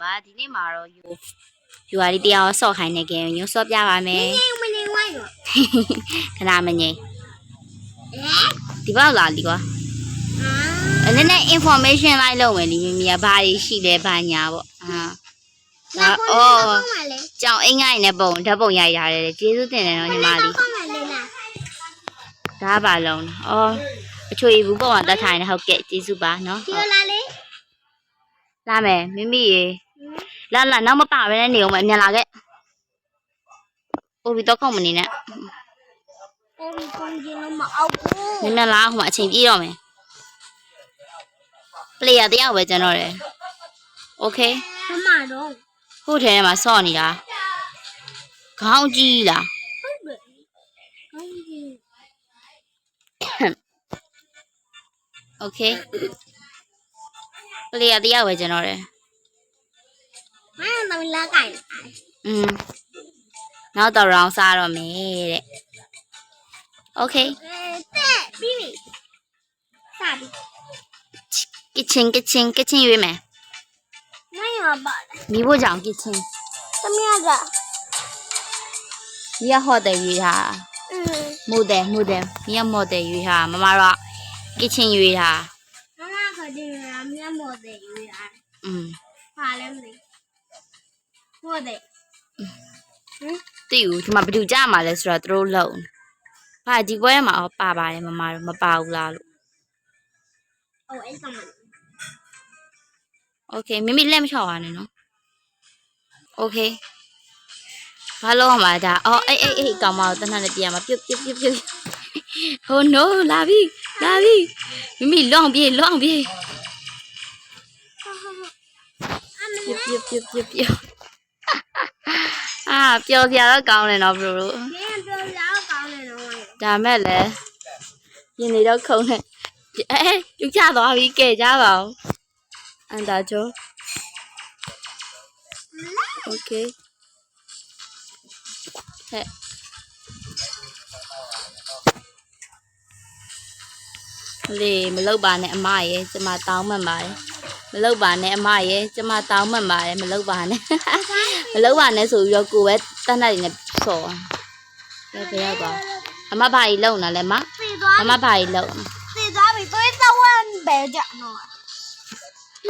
ပါဒီနေ့မှာတော့ယူယူဟာဒီတရားဆော့ခိုင်းနေကြရင်ညဆော့ပြပါမယ်နေမနေဝိုင်းတော့ခဏမငိမ့်အဲဒီဘောက်လာလीကွာအာအဲ့နဲ့ information လိုက်လုပ်မယ်လीမိမိကဘာကြီးရှိလဲဘာညာပေါ့အာလာခေါ်နေတော့မှလေကြောင်အင်္ဂိုင်းနဲ့ပုံဓာတ်ပုံရိုက်ထားတယ်ကျေးဇူးတင်တယ်နော်ညီမလေးခေါ်မှလေလားဒါပါလုံးအော်အချွေဘူးပုံမှာတတ်ထိုင်နေဟုတ်ကဲ့ကျေးဇူးပါနော်ဒီလာလေလာမယ်မိမိရေ လာလာနောက်မပါပဲနဲ့နေအောင်မမြန်လာခဲ့ပို့ပြီးတော့ခုံမနေနဲ့ပို့ပြီးကုန်းကြီးလုံးမအောင်ဘူးမြန်လာဟိုမှာအချိန်ပြည့်တော့မယ် player တယောက်ပဲကျွန်တော်တယ် okay မမတော့ဟိုထဲမှာစော့နေတာခေါင်းကြီးလားဟုတ်တယ်ခေါင်းကြီး okay player တယောက်ပဲကျွန်တော်တယ် မင်းတော့လာကိုင် อืมနောက်တော့ round စားတော့မယ်တဲ့โอเค အဲတဲ့ပြီးပြီစပြီ kitchen kitchen kitchen ရွေးမယ် မင်းရောပါလေ မိဖို့ကြောင့် kitchen သမီးက ဒီကဟော့တယ်ရွေးထား อืม မိုတယ်မိုတယ်ဒီကမော်တယ်ရွေးထားမမတို့က kitchen ရွေးထား မမကဒီရမြတ်မော်တဲ့ယူရ อืม ပါ လဲမသိမော်တဲ့ဟင် သိဘူးဒီမှာဘယ်သူကြမှာလဲဆိုတော့သူတို့လုံဘာဒီပွဲမှာအော်ပါပါတယ်မမတို့မပါဘူးလားလို့ အိုအဲ့ကောင်မ โอเคမိမိလက်မချောက်ပါနဲ့နော်โอเคဘာလို့အောင်ပါဒါအော်အေးအေးအေးကောင်မတော့တနက်နဲ့ပြန်မှာပြုတ်ပြုတ်ပြုတ်ပြုတ်ဟို no လာပြီလာပြီမိမိလောင်းပြေးလောင်းပြေး အမ ပြုတ်ပြုတ်ပြုတ်ပြုတ်ပြုတ် အာပျော်စရာတော့ကောင်းတယ်နော်ဘရိုတို့မင်းပြောပြတော့ကောင်းတယ်နော်ဒါမဲ့လဲရင်နေတော့ခုံနဲ့အဲလူကြသွားပြီကဲကြပါအောင်အန်တာကျော် Okay ဟဲ့လေမလောက်ပါနဲ့အမရေကျမတောင်းမှန်ပါတယ် မလောက်ပါနဲ့အမရဲ့ကျမတောင်းမှန်ပါတယ်မလောက်ပါနဲ့မလောက်ပါနဲ့ဆိုပြီးတော့ကိုယ်ပဲတတ်တတ်နေနဲ့ဆော်ကဲဘယ်ရောက်သွားအမဘာကြီးလုံနေလဲမသေသွားအမဘာကြီးလုံသေသွားပြီသွေးသဝမ်းပဲကြနော်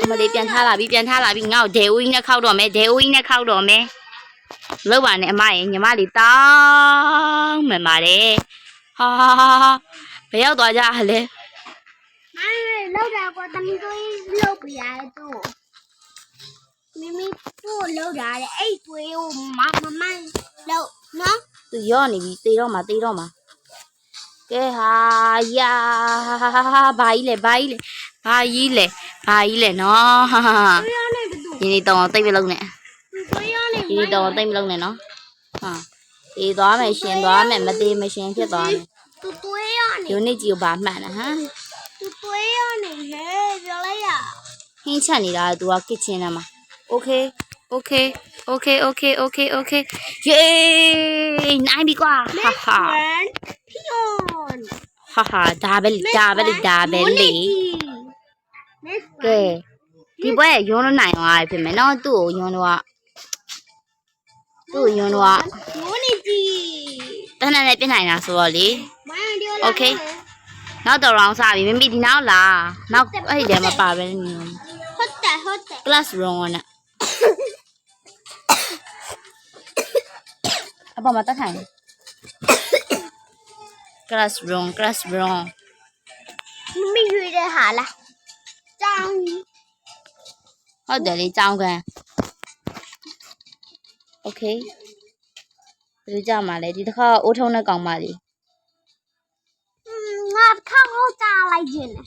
အမလေးပြန်ထားလာပြီပြန်ထားလာပြီငါ့ကိုဒဲဦးကြီးနဲ့ခောက်တော့မယ်ဒဲဦးကြီးနဲ့ခောက်တော့မယ်လောက်ပါနဲ့အမရဲ့ညီမလေးတောင်းမှန်ပါတယ်ဟာဟာဟာဟာဘယ်ရောက်သွားကြလဲအဲ လောက်တာကွာတမီးသွေးလောက်ပြရတယ်သူ့မိမိသူ့လောက်တာလေအဲ့သွေးကိုမမမလောက်နော်သူရော့နေပြီတေတော့မှာတေတော့မှာကဲဟာယာဘာကြီးလဲဘာကြီးလဲဘာကြီးလဲဘာကြီးလဲနော်ဟာဟာဟာသွေးရနေဘသူဒီနေ့တော့တိတ်မလုံးနဲ့သွေးရနေဒီနေ့တော့တိတ်မလုံးနဲ့နော်ဟာတေးသွားမယ်ရှင်သွားမယ်မသေးမရှင်ဖြစ်သွားမယ်သူသွေးရနေဒီနေ့ကြီးကိုဘာမှန်လဲဟမ် သူသွေးရနေဟဲ့ပြောလိုက်ရဟင်းချက်နေတာက तू က kitchen ထဲမှာ okay okay okay okay okay okay ယေးနိုင်ပြီကွာဟာဟာ friend ဖြီယွန်ဟာဟာဒါပဲလေဒါပဲလေဒါပဲလေ Miss ကဲဒီဘွဲရုံးလို့နိုင်သွားပြီဖြစ်မယ်နော်သူ့ကိုရုံးတော့သူ့ကိုရုံးတော့မိုနီဂျီတန်းတန်းနဲ့ပြစ်နိုင်တာဆိုတော့လေမန်ဒီယို Okay နောက်တော့ round စပြီမမီဒီနောက်လာနောက်အဲ့ဒီထဲမှာပါပဲနေဟုတ်တယ်ဟုတ်တယ် class room နဲ့အပေါ်မှာတက်ထိုင် class room class room မမီရွေးတဲ့ဟာလားကြောင်းဟုတ်တယ်လေကြောင်းကန် okay ဘယ်လိုကြမှာလဲဒီတစ်ခါအိုးထုံးတဲ့ကောင်မလေး လုံးကြားလိုက်ခြင်းလေ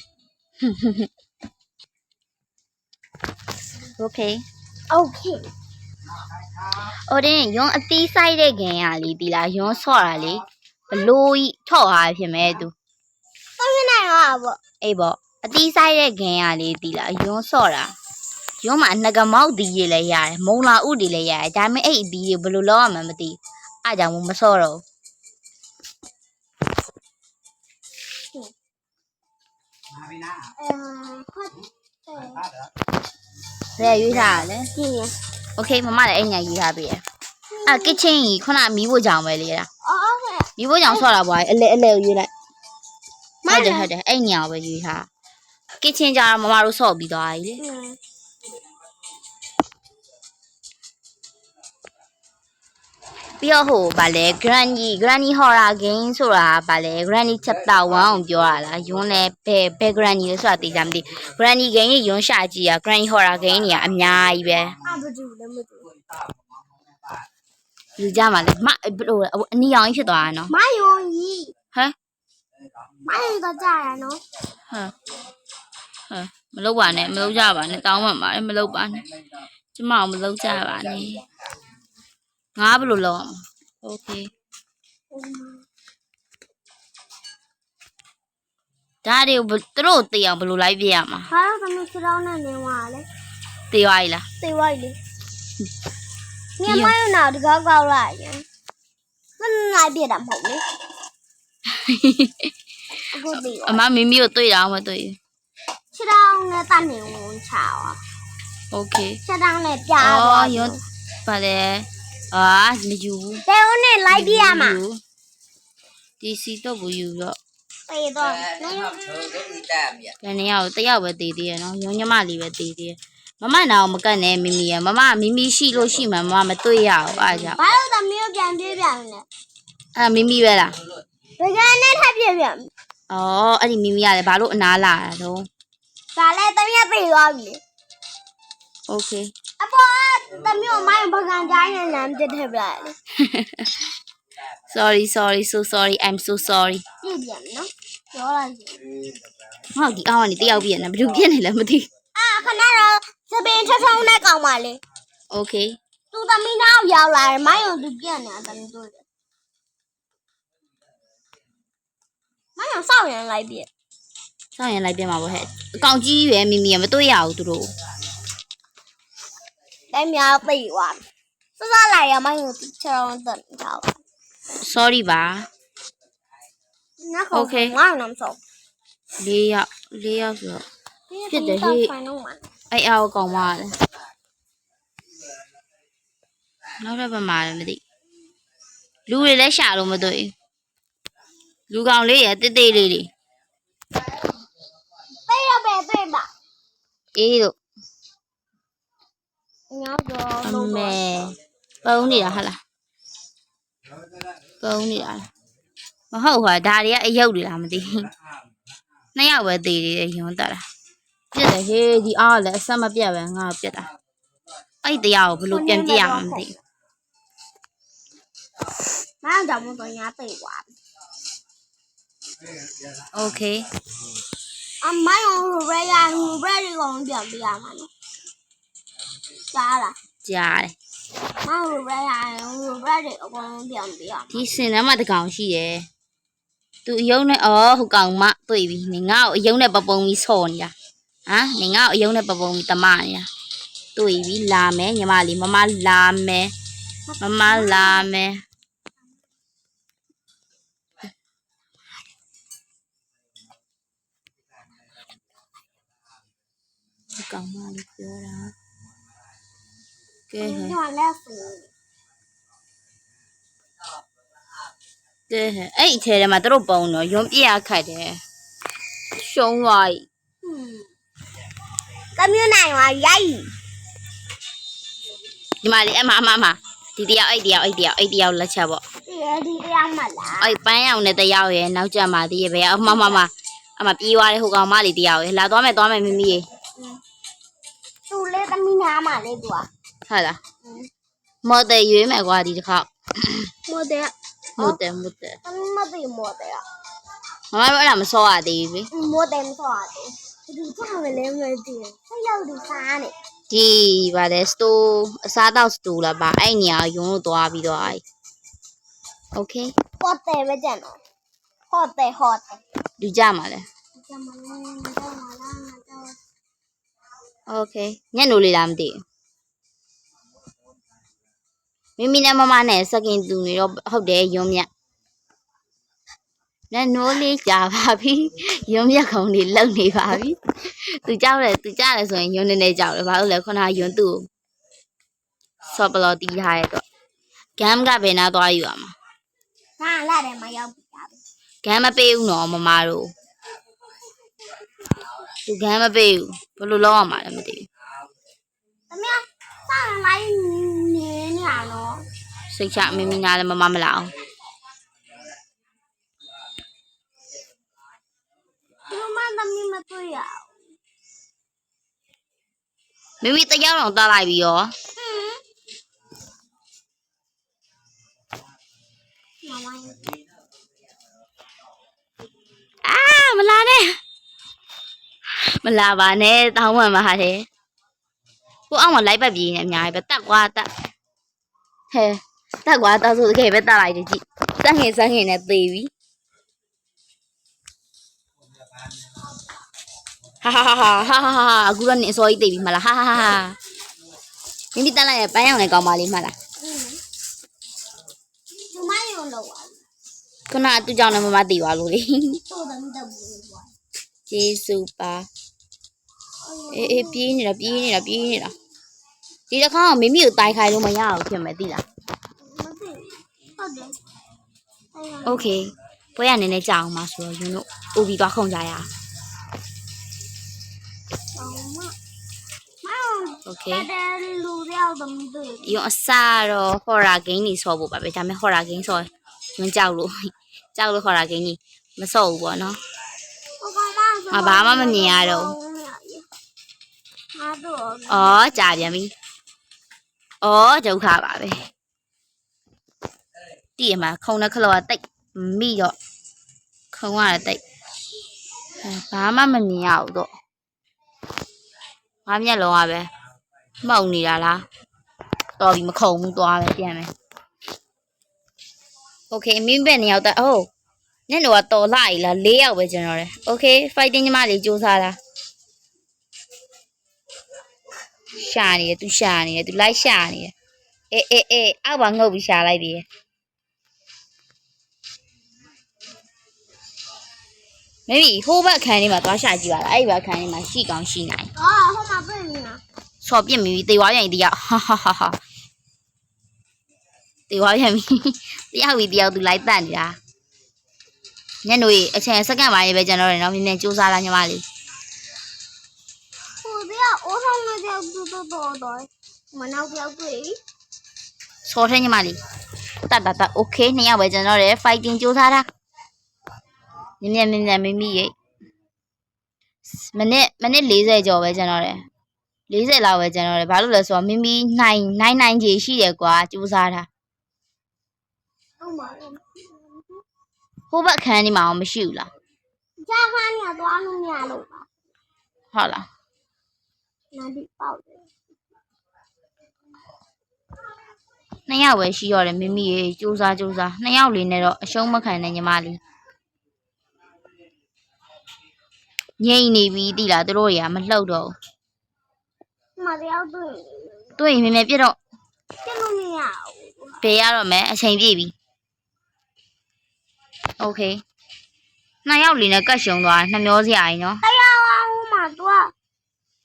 Okay Okay အိုဒင်းရွန်အသီးဆိုင်တဲ့ခင်ရလေဒီလားရွန်ဆော့တာလေဘလို့ကြီးထော့ဟာဖြစ်မဲ့သူသုံးနိုင်တော့ဗောအေးဗောအသီးဆိုင်တဲ့ခင်ရလေဒီလားရွန်ဆော့တာရွန်မှာငကမောက်သီးတွေလည်းရတယ်မုံလာဥတွေလည်းရတယ်ဒါပေမဲ့အဲ့အသီးတွေဘလို့လောက်ရမှန်းမသိအဲ့ကြောင့်မဆော့တော့ဘူး အဲဟုတ်တယ် ဘယ်ရွေးထားရလဲ ကြည့်ရင် โอเคမမလည်းအဲ့ညာရွေးထားပေးရအဲ့ kitchen ကြီးခုနမီးဖို့ကြောင်ပဲလေလား အော်ဟုတ်ကဲ့ မီးဖို့ကြောင်ဆော့တာပွားအလဲအလဲကိုရွေးလိုက် မ ဟုတ်တယ် ရ ဟုတ်တယ်အဲ့ညာကိုပဲရွေးထား kitchen ကြတော့မမတို့ဆော့ပြီးသွားပြီလေ ပြီးတော့ဟိုဗာလဲ granny granny horror game ဆိုတာဗာလဲ granny chapter 1ကိုပြောရလားယွန်းလဲဘယ်ဘယ် granny လဲဆိုတာသိကြမသိ granny game ကြီးယွန်းရှာကြည့်ရ granny horror game ကြီးကအများကြီးပဲအဘဒူလည်းမတူယူကြမှာလေမဘလို့အနီအောင်ကြီးဖြစ်သွားတာနော်မယုံကြီးဟမ်မယုံတော့ကြာရနော်ဟမ်ဟမ်မလုပ်ပါနဲ့မလုပ်ကြပါနဲ့တောင်းပန်ပါတယ်မလုပ်ပါနဲ့ကျမအောင်မလုပ်ကြပါနဲ့ ငါဘယ်လိုလုပ်အောင်โอเคဒါတွေကိုဘယ်သူတို့သိအောင်ဘယ်လိုလိုက်ပြရမှာ ဟာတော့သမီးစတောင်းနဲ့နေသွားလေ သိသွားပြီလား သိသွားပြီလေမြမယုံနာတကောက်ကောက်လိုက်ရင်မနိုင်ပြတာမဟုတ်လေအခုသိ အမမိမိကိုတွေ့တာအောင်မတွေ့ စတောင်းနဲ့တတ်နေဝင်ချာပါ โอเค စတောင်းနဲ့ပြား အော် သွား ယွန်းပါလေ အာမယူဘူးတဲဦးနဲ့လိုက်ပြရမှာဒီစီတော့ဘူးယူတော့ပြေတော့ဘယ်နှစ်ယောက်တယောက်ပဲတည်သေးရနော်ရုံညမလေးပဲတည်သေးရမမနာအောင်မကတ်နဲ့မိမိရမမမိမိရှိလို့ရှိမှမမမတွေ့ရဘူးအားကြောင့်ဘာလို့သမီးကိုပြန်ပြေးပြန်လဲအဲ့မိမိပဲလားဒီကနေ့ထပ်ပြေးပြန်ဩအဲ့ဒီမိမိရတယ်ဘာလို့အနာလာတာတော့ဒါလည်းသမီးကပြေးသွားပြီ โอเค အပေါ်သမီးကိုမိုင်းပကံကြားနေလမ်းတက်ထည့်ပြလိုက်လေ sorry sorry so sorry i'm so sorry ပြေးပြန်နော်ပြောလိုက်စီ ဟောဒီအောင်ကနေတယောက်ပြည့်နေဘယ်သူပြည့်နေလဲမသိ အာခဏတော့စပင်ချထုံးနဲ့ကောင်းပါလေ โอเค သူသမီးနောက်ရောက်လာတယ်မိုင်းကိုသူပြက်နေတာသမီးတို့တယ်မိုင်းအောင်စောက်ရင်လိုက်ပြက် စောင့်ရင်လိုက်ပြမှာပေါ့ဟဲ့အကောင်ကြီးပဲမိမိရမတွေ့ရဘူးသူတို့ တိုင်းများပြေးသွားစစလိုက်ရမိုင်းကိုချထုံးတက်ထား sorry ပါနောက်ခေါင်းငါ့နမ်ဆောက်၄ယောက်၄ယောက်ဆိုတော့ဖိုင်တော့မှာအဲ့အောက်ကောင်မလဲနောက်တော့ဘာမှလည်းမသိလူတွေလည်းရှာလို့မတွေ့ဘူးလူကောင်လေးရတိတ်တိတ်လေးလေးပြေးရပဲပြေးပါအေးလို့ ညောတော့ အ လို့ မေပုံနေတာဟာလားပုံနေတာလားမဟုတ်ပါဒါတွေကအယုတ်တွေလားမသိဘူးနှစ်ယောက်ပဲသေးသေးတယ်ရုံတက်တာပြက်တယ်ဟေးဒီအားကလည်းအဆက်မပြတ်ပဲငါ့ကိုပြက်တာအဲ့ဒီတရားကိုဘယ်လိုပြန်ပြရမှာမသိဘူး မအောင်ကြောင့်မတော်ညာပြေးသွား โอเค အမိုင်းကိုရရရရရကောင်ပြန်ပြရမှာနော် ကြားလားကြားတယ်မောင်ရရရရရအကောင်ပြန်ပြရဒီစင်ထဲမှာတကောင်ရှိတယ်သူအယုံနဲ့အော်ဟိုကောင်မတွေ့ပြီနေငါ့ကိုအယုံနဲ့ပပုံပြီးဆော်နေတာဟမ်နေငါ့ကိုအယုံနဲ့ပပုံပြီးတမနေတာတွေ့ပြီလာမယ်ညီမလေးမမလာမယ်မမလာမယ်ဒီကောင်မလေးပြောတာ ကဲဟဲ့ညလည်းဖူကဲဟဲ့အဲ့ဒီအထဲထဲမှာသူတို့ပုံတော့ရုံပြရခတ်တယ်ရှုံးသွားပြီကမျိုးနိုင်ပါရိုက်ဒီမှာလေအမအမအမဒီတယောက်အဲ့ဒီတယောက်အဲ့ဒီတယောက်အဲ့ဒီတယောက်လက်ချက်ပေါ့ဒီဒီတရားမလားအဲ့ပန်းရောင်နဲ့တယောက်ရယ်နောက်ကျမှတည်းရယ်ဘယ်အမမမအမပြေးသွားတဲ့ဟိုကောင်မလေးတယောက်ရယ်လာသွားမယ်သွားမယ်မိမိရေသူလေးသမီးနားမှာလေးကွာ ဟုတ်လားမော်တယ်ရွေးမယ်ကွာဒီတစ်ခေါက်မော်တယ်မော်တယ်မော်တယ်အမမသိမော်တယ်မမတို့အဲ့ဒါမစောရသေးဘူးလေမော်တယ်မစောရသေးဘူးဒီကောင်လည်းမသိဘူးဆက်ရောက်ဒီစားနေဒီပါလေစတိုးအစားတော့စတိုးလာပါအဲ့နေရာရုံးလို့သွားပြီးတော့အဲ့ Okay ဟော့တယ်ပဲကြံတော့ဟော့တယ်ဟော့တယ်လူကြမှာလဲကြမှာလဲကြမှာလားတော့ Okay ညံ့လို့လေလားမသိဘူး မိမိနဲ့မမနဲ့စကင်တူနေတော့ဟုတ်တယ်ရုံမြတ်နတ်နိုးလေးကြာပါပြီရုံရက်ခုံလေးလုံနေပါပြီသူကြောက်တယ်သူကြားတယ်ဆိုရင်ယွန်းနေနေကြောက်တယ်ဘာလို့လဲခုနကယွန်းသူ့ကိုဆော့ပလော်တီးထားတဲ့တော့ဂမ်ကဘယ်နာသွားယူရမှာငါလာတယ်မရောက်ပြီဒါပဲဂမ်မပေးဘူးနော်မမတို့သူဂမ်မပေးဘူးဘယ်လိုလုပ်ရမှာလဲမသိဘူးသမီး စောင့်လိုက်နေနေရနော်စိတ်ချမင်းမနာလည်းမမမလာအောင်ဒီမှာသမီးမတွေ့ရဘူးမိမိတယောက်တော့တားလိုက်ပြီရောဟမ်မမအာမလာနဲ့မလာပါနဲ့တောင်းပန်ပါတယ် ကိုအောင်မလိုက်ပတ်ပြေးနေအများကြီးပဲတက်ကွာတက်ဟဲတက်ကွာတက်ဆိုတကယ်ပဲတက်လိုက်တယ်ကြည့်စက်ငင်စက်ငင်နဲ့သေပြီဟာဟာဟာဟာဟာဟာအခုတော့နင်အစောကြီးသေပြီမလားဟာဟာဟာဟာမိမိတက်လိုက်ရပန်းရောင်နဲ့ကောင်းပါလိမ့်မလားဒီမရုံလောက်ပါခုနကသူ့ကြောင့်လည်းမမသေပါလို့လေတော့သမီးတော့ဘူးကွာကျေးဇူးပါ အေးအေးပြေးနေတာပြေးနေတာပြေးနေတာဒီတစ်ခါကမိမိကိုတိုင်ခိုင်းလို့မရဘူးဖြစ်မယ်သိလား မသိဟုတ်တယ်အဲ့ โอเคပွဲရနည်းနည်းကြာအောင်ပါဆိုတော့ယူတို့အိုပြီးသွားခုံကြရအောင် တော့မမ โอเค တဲ့လူရောက်သမီးတွေ့ ဒီတော့အစားတော့ horror game တွေဆော့ဖို့ပါပဲဒါပေမဲ့ horror game ဆော့ညွန်ကြောက်လို့ ကြောက်လို့ horror game ကြီးမဆော့ဘူးပေါ့နော် ဟိုကောင်မ ငါဘာမှမမြင်ရတော့ ငါ တော့ ဩကြာပြန်ပြီဩဒုက္ခပါပဲတည်ရမှာခုံတဲ့ခလောကတိတ်မိတော့ခုံရတယ်တိတ်အဲဘာမှမမြင်ရဘူးတော့ငါမျက်လုံးကပဲမှုန်နေတာလားတော်ပြီမခုံဘူးသွားပဲပြန်မယ်โอเคမင်းပဲနေရောက်တော့အိုးညနေတော့တော်လာ E လား၄ယောက်ပဲကျွန်တော်တယ်โอเค fighting ညီမလေးစူးစမ်းလား ရှာနေတယ်သူရှာနေတယ်သူလိုက်ရှာနေတယ်အေးအေးအေးအောက်ပါငုတ်ပြီးရှာလိုက်ပြီမေဘီဟိုးဘက်အခန်းလေးမှာသွားရှာကြည့်ပါလားအဲ့ဒီဘက်အခန်းလေးမှာရှိကောင်းရှိနိုင်အော်ဟိုမှာပြည့်နေတာဆော်ပြစ်မိပြီတေဝါပြန်တရားဟာဟာဟာဟာတေဝါပြန်ပြီတယောက်ပြီးတယောက်သူလိုက်တတ်နေတာညနေအချိန်စက္ကန့်ပိုင်းလေးပဲကျွန်တော်တို့နော်မြင်မြင်စူးစမ်းလာညီမလေးဟိုတည်း အိုးဆောင်နေကြောက်တူတူတော်တော်မနောက်ပြောက်တွေ့ ဆော်ထဲညီမလေးတတ်တတ်တတ်โอเคနှစ်ယောက်ပဲကျွန်တော်တို့ fighting စူးစမ်းတာမြင်မြင်မြင်မြင်မိမိရိတ်မိနစ်မိနစ်40ကျော်ပဲကျွန်တော်တို့40လောက်ပဲကျွန်တော်တို့ဘာလို့လဲဆိုတော့မိမိနိုင်နိုင်နိုင်ကြီးရှိတယ်ကွာစူးစမ်းတာ ဟုတ်ပါဘူး ဟိုဘက်အခန်းဒီမှာအောင်မရှိဘူးလား ကြာခါနေတော့လို့မရလို့ပါ ဟုတ်လား နာဒီပေါက်တယ် နှစ်ယောက်ပဲရှိရတယ်မိမိရေစူးစမ်းစူးစမ်းနှစ်ယောက်လေးနဲ့တော့အရှုံးမခံနဲ့ညီမလေးငိမ့်နေပြီတိလားသူတို့တွေကမလှုပ်တော့ မတရားတွေ့ ဘူးတွေ့ရင်မြင်မြင်ပြစ်တော့ ကျလို့မရဘူး ဘေးရတော့မယ်အချိန်ပြည့်ပြီโอเคနှစ်ယောက်လေးနဲ့ကတ်ရှုံသွားနှမျောစရာကြီးနော် တရားဟိုမှာတော့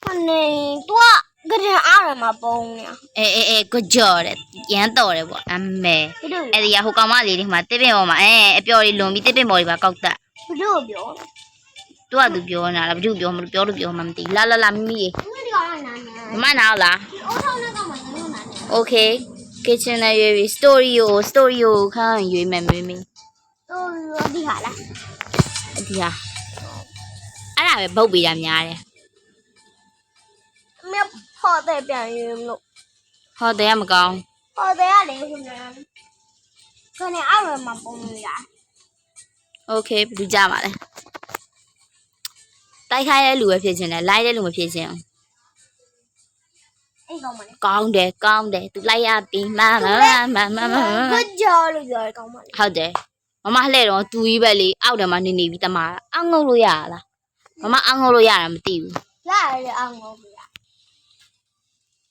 ဟနေတော့ကရင်အားရမှာပုံနေအေးအေးအေး good job တဲ့ရမ်းတော်တယ်ပေါ့အမေဘယ်လိုအဲ့ဒီကဟိုကောင်မလေးတွေမှာတစ်ပင်ပေါ်မှာအဲအပျော်လေးလွန်ပြီးတစ်ပင်ပေါ်တွေပါကောက်တက်ဘယ်လိုပြောသူကသူပြောနေတာလားဘယ်သူပြောမလို့ပြောလို့ပြောမှမသိဘူးလာလာလာမိမိရေငါဒီကောင်နာနေမမနာလားအိုးဆောင်နေကောင်မှာငါနာနေ Okay kitchen နဲ့ရွေးပြီး story ကို story ကိုခန်းရွေးမယ်မင်းမင်းတော့ဒီဟာလားအဒီဟာအဲ့ဒါပဲပုတ်ပေးတာများတယ် မဖော်တဲ့ပြန်ယူမလို့ဟောတယ်ကမကောင်းဖော်တဲ့ရလေခင်ဗျာခနဲ့အားရမှာပုံနေတာ Okay ဘယ်သူကြမှာလဲတိုက်ခိုင်းတဲ့လူပဲဖြစ်ချင်တယ်လိုက်တဲ့လူမဖြစ်ချင်ဘူးအဲ့ကောင်မလေးကောင်းတယ်ကောင်းတယ်သူလိုက်ရပြီမမမမမမ good job လို့ပြောရကောင်မလေးဟုတ်တယ်မမလှဲ့တော့သူကြီးပဲလေအောက်ထဲမှာနေနေပြီးတမအငုတ်လို့ရလားမမအငုတ်လို့ရတာမသိဘူးရရအောင်ငေါ့ပြရ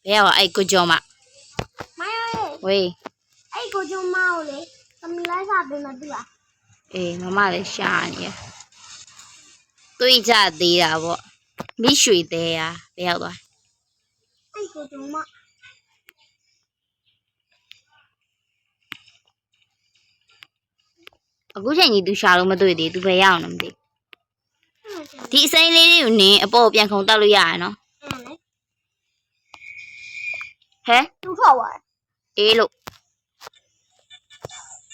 ဘယ်ရောက်အဲ့ကိုကျော်မမိုင်းရဲဝေးအဲ့ကိုကျမကိုလေသမီးလိုက်စားပေးမတူလားအေးမမလည်းရှာနေရတွေးကြသေးတာပေါ့မိရွှေသေးရဘယ်ရောက်သွားအဲ့ကိုတော့မအခုချိန်ကြီး तू ရှာလို့မတွေ့သေး तू ဘယ်ရောက်အောင်လဲမသိဒီအစိမ်းလေးတွေကိုနင်းအပေါ်ပြန်ခုံတက်လို့ရရနော် အဲ့လေ ဟဲ သူထောက်သွား အေးလို့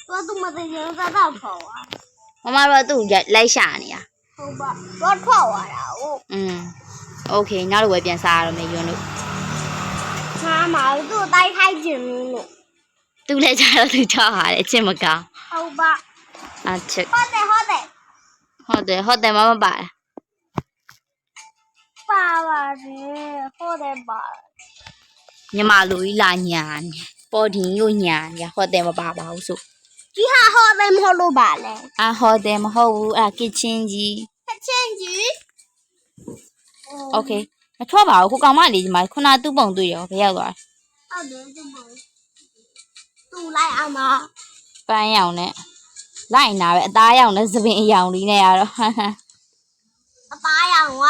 တော့သူမသိရင်သာတော့ထောက်သွား မမတို့ကသူ့ကိုလိုက်ရှာနေရ ဟုတ်ပါတော့ထောက်သွားတာဟုတ် อืมโอเคနောက်တော့ဝယ်ပြန်စားရတော့မယ်ယွန်းတို့ ငါမှသူ့တိုက်ခိုက်ခြင်းလို့ သူလည်းကြတော့သူချောက်ဟာတယ်အချင်းမကောင်း ဟုတ်ပါ အချစ် ဟုတ်တယ်ဟုတ်တယ် ဟုတ်တယ်ဟုတ်တယ်မမပါလား ပါပါတယ်ဟုတ်တယ်ပါ ညီမလူကြီးလာညာနေပေါ်ဒီညိုညာညာဟုတ်တယ်မပါပါဘူးဆို ဒီဟာဟုတ်တယ်မဟုတ်လို့ပါလဲ အာဟုတ်တယ်မဟုတ်ဘူးအာကစ်ချင်းကြီး ချက်ချင်းကြီး โอเคမထွက်ပါဘူးခုကောင်မလေးဒီမှာခုနသူ့ပုံတွေ့ရောဘယ်ရောက်သွား ဟုတ်တယ်သူ့ဘုံသူ့လိုက်အောင်ပါ ပန်းရောင်နဲ့လိုက်နာပဲအသားရောင်နဲ့သပင်အရောင်လေးနဲ့ရတော့ အသားရောင်က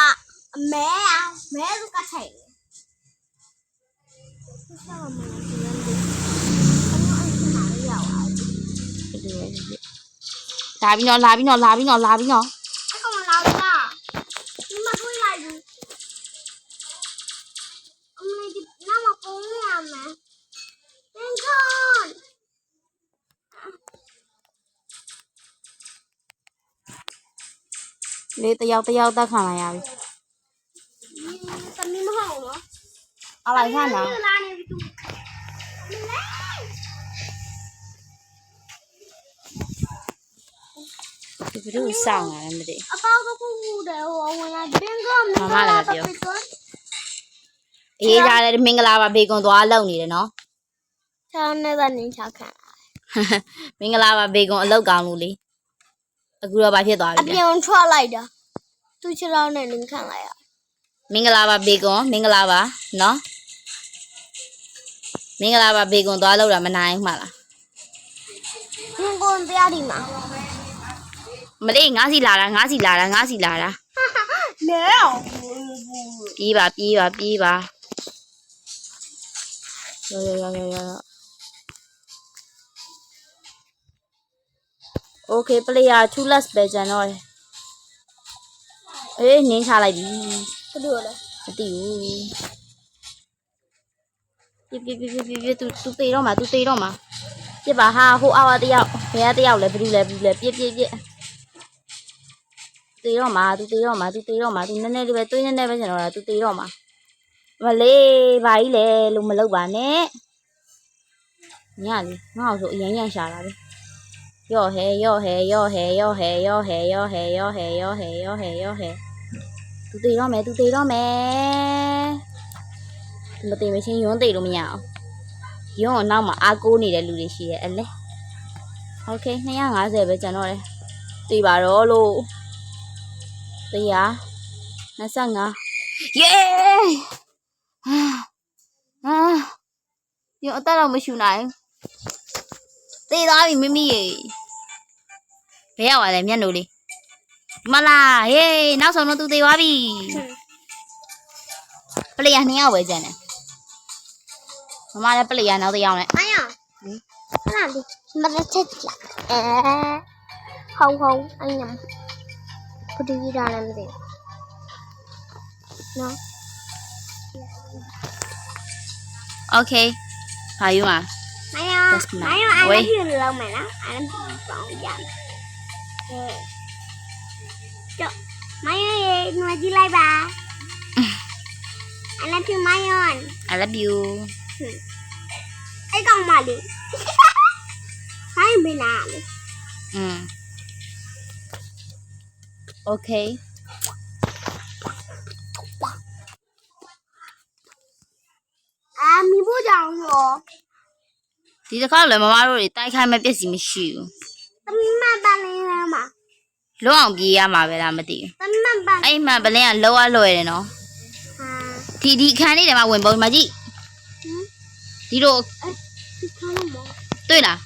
အမဲအောင်မဲလူကထိုင်ဆောင်းမ လို့ဒီလိုမျိုးအမေအဲ့ဒါရောက်ပါလာပြီးတော့လာပြီးတော့လာပြီးတော့လာပြီးတော့အကောင်လာလားဒီမှာတွေ့လိုက်ဘူးအမေဒီနာမပုံးရမယ်သင်္ကွန်လေးတယောက်တယောက်တက်ခံလိုက်ရပြီသမီးမဟုတ်နော်အလိုက်ခါနာလာနေပြီသူ ဘယ်သူစောင့်လာလဲမသိအပေါက်ကခုခုတယ်ဟိုဝင်လာသင်္ကွန်မမလည်းပြောအေးကြတယ်မင်္ဂလာပါဘေကွန်သွားလောက်နေတယ်နော်ချောင်းနဲ့ကနေချောက်ခံမင်္ဂလာပါဘေကွန်အလောက်ကောင်းလို့လေအခုတော့ဘာဖြစ်သွားအပြီပြလဲန်ထွက်လိုက်တာသူချောင်းနဲ့နင်းခံလိုက်ရမင်္ဂလာပါဘေကွန်မင်္ဂလာပါနော်မင်္ဂလာပါဘေကွန်သွားလောက်တာမနိုင်ဘူးမလားသင်္ကွန်တရားဒီမှာ မလေးငါးစီလာတာငါးစီလာတာငါးစီလာတာ လဲအောင် ပြေးပါပြေးပါပြေးပါရောရောရောရောရောโอเค player 2 less ပဲကျန်တော့တယ်အေးနင်းချလိုက်ပြီ ဘယ်လိုလဲ မသိဘူးပြပြပြပြပြပြသူသူတေတော့မှာသူတေတော့မှာပြပါဟာဟိုအောက်အတယောက်ဘယ်ကတယောက်လဲဘယ်သူလဲဘယ်သူလဲပြပြပြ တေတော့မှာသူတေတော့မှာသူတေတော့မှာသူနည်းနည်းလေးပဲတွေးနည်းနည်းပဲကျွန်တော်ကသူတေတော့မှာမလေးဘာကြီးလဲလို့မလုပ်ပါနဲ့ညလေငါ့ကိုဆိုအရင်ရန်ရှာတာပဲယော့ဟဲယော့ဟဲယော့ဟဲယော့ဟဲယော့ဟဲယော့ဟဲယော့ဟဲယော့ဟဲယော့ဟဲယော့ဟဲ သူတည်တော့မယ်သူတည်တော့မယ်သူမတည်မချင်းယွန်းတည်လို့မရအောင်ယွန်းကနောက်မှာအားကိုးနေတဲ့လူတွေရှိတယ်အလဲโอเค250ပဲကျန်တော့တယ်တည်ပါတော့လို့ 125 yeah ဟာဒီအသက်တော့မရှူနိုင်သေသားပြီမိမိရေဘယ်ရောက်ပါလဲမျက်နှာလေးမလားဟေးနောက်ဆုံးတော့သူသေသွားပြီပလေယာနှစ်ယောက်ပဲကျန်တယ်မမလည်းပလေယာနောက်တစ်ယောက်နဲ့အာယဟမ်ဟာလေမရချက်လာအဲဟောဟောအင်း കുടുങ്ങിയിട്ടാണത് ok. Phải không ạ? Mày à, ơi mày à, ơi anh nói chuyện lâu mày lắm? Anh còn dặn mày ơi nói chuyện lại ba. I love you, my own. I love you. Ừ. Ấy con mà đi. Phải mình ừ. Okay. အာမီဖို့ကြောင့်ရောဒီတစ်ခါလည်းမမတို့တွေတိုက်ခိုက်မဲ့ပစ္စည်းမရှိဘူးသမီးမပလင်းလာမှာလွတ်အောင်ပြေးရမှာပဲလားမသိဘူးသမီးမပလင်းအဲ့မှပလင်းကလောအလွယ်တယ်နော်ဒီဒီခန်းလေးထဲမှာဝင်ပုံမကြည့်ဒီလိုဒီခန်းလုံးမတွေ့လား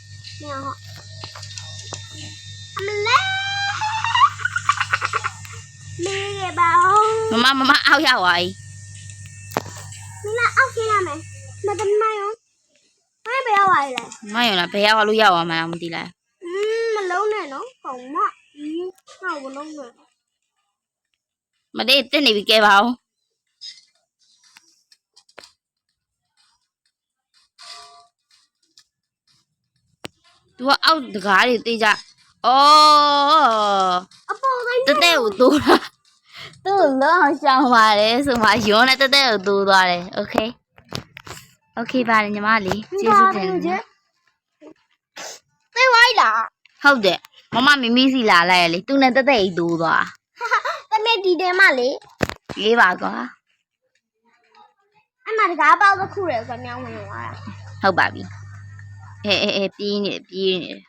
မရဟုတ်အမလေး မေးရပါဦး မမမမအောက်ရောက်သွားပြီ မင်းအောက်ခင်းရမယ်မတမယောဟဲ့ဘယ်ရောက်ပါလဲ မယုံလားဘယ်ရောက်လို့ရောက်သွားမှန်းမသိလား อืมမလုံးနဲ့နော်ကောင်မอืมဟောမလုံးနဲ့ မလေးတက်နေပြီကဲပါဦး तू ကအောက်တကားတွေတေးကြအော် အပေါ် တိုင်း တက်တဲ့ကိုတိုးတာသူ့လုံးအောင်ရှောင်ပါတယ်ဆိုမှယွန်းနဲ့တက်တဲ့ကိုတိုးသွားတယ်โอเคโอเคပါတယ်ညီမလေးကျေးဇူးတင်တယ် သိဝိုင်းလား ဟုတ်တယ်မမမီမီစီလာလိုက်ရလေသူနဲ့တက်တဲ့ကြီးတိုးသွား တမက်ဒီတဲမလေ ရေးပါကွာ အမတကားပေါက်တစ်ခုရယ်ဆိုမြောင်းဝင်သွားတာ ဟုတ်ပါပြီအေးအေးအေးပြေးနေတယ်ပြေးနေတယ်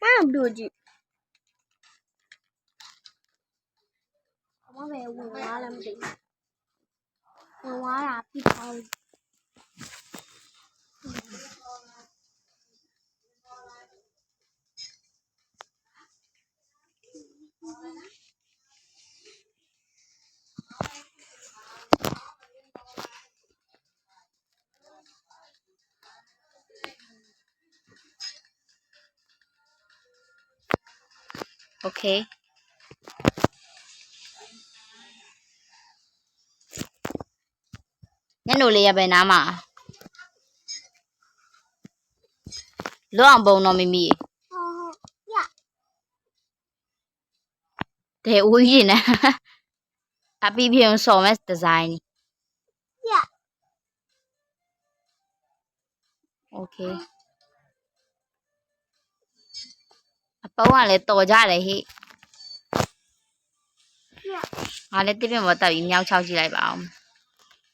မင်းတို့ကြ ည့်အမပဲဝင်သွားလည်းမသိဘူး ညနိုလေးရပဲနားမှာလွတ်အောင်ပုံတော့မမီ ဟောဟောရ တဲ့ဦးကြီးနဲ့အပီပြုံစော်မဲ့ဒီဇိုင်း ရ โอเคအပေါင်းကလည်းတော်ကြတယ်ဟိ ရ ငါလည်းတစ်ပြင်းမတက်ပြီးမြောက်ချောက်ကြည့်လိုက်ပါအောင်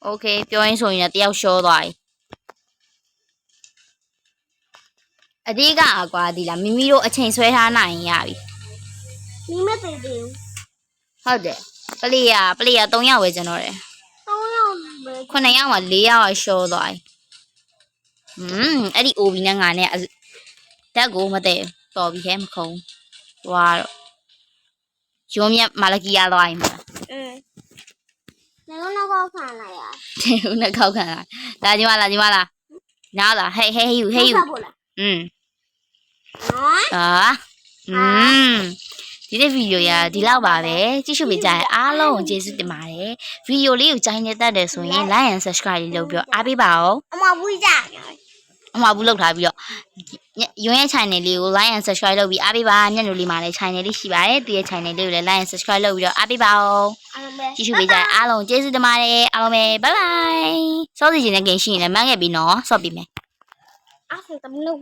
โอเคပြောရင်းဆိုရင်လည်းတယောက်ရှောသွားပြီအဓိကအကွာဒီလားမိမိတို့အချိန်ဆွဲထားနိုင်ရင်ရပြီ မိမသေးသေးဘူး ဟုတ်တယ်ပလေယာပလေယာ3ယောက်ပဲကျွန်တော်တယ် သုံးယောက်ပဲ 9ယောက်မှာ4ယောက်ရှောသွားပြီဟွန်းအဲ့ဒီ OB နဲ့ငါနဲ့အတက်ကိုမတည့်ဘူးတော်ပြီခဲမခုံသွားတော့ရုံးမြတ်မာလကီယာသွားရင်မလား အင်း နေတော့တော့ခံလိုက်ရ တဲ့ဦးနဲ့ခောက်ခံလာလာညီမလာညီမလာနားလာဟေးဟေးဟေးယူဟေးယူ ပို့လား อืม နော် အာอืมဒီနေ့ဗီဒီယိုရဒီလောက်ပါပဲကြည့်ရှုပေးကြရင်အားလုံးကိုကျေးဇူးတင်ပါတယ်ဗီဒီယိုလေးကိုကြိုင်းနေတတ်တယ်ဆိုရင် like and subscribe လေးလုပ်ပြီးတော့အားပေးပါဦး အမဘူးကြ အမှားဘူးလောက်ထားပြီးတော့ရုံးရဲ့ channel လေးကို like and subscribe လုပ်ပြီးအားပေးပါညနေလေးမှာလည်း channel လေးရှိပါတယ်သူရဲ့ channel လေးကိုလည်း like and subscribe လုပ်ပြီးတော့အားပေးပါဦးအားလုံးပဲကြည့်ရှုပေးကြရင်အားလုံးကျေးဇူးတင်ပါတယ်အားလုံးပဲ bye bye စောစီခြင်းနဲ့ဂိမ်းရှိရင်လည်းမှန်းခဲ့ပြီနော်ဆော့ပြီးမယ်အားလုံးတမလို့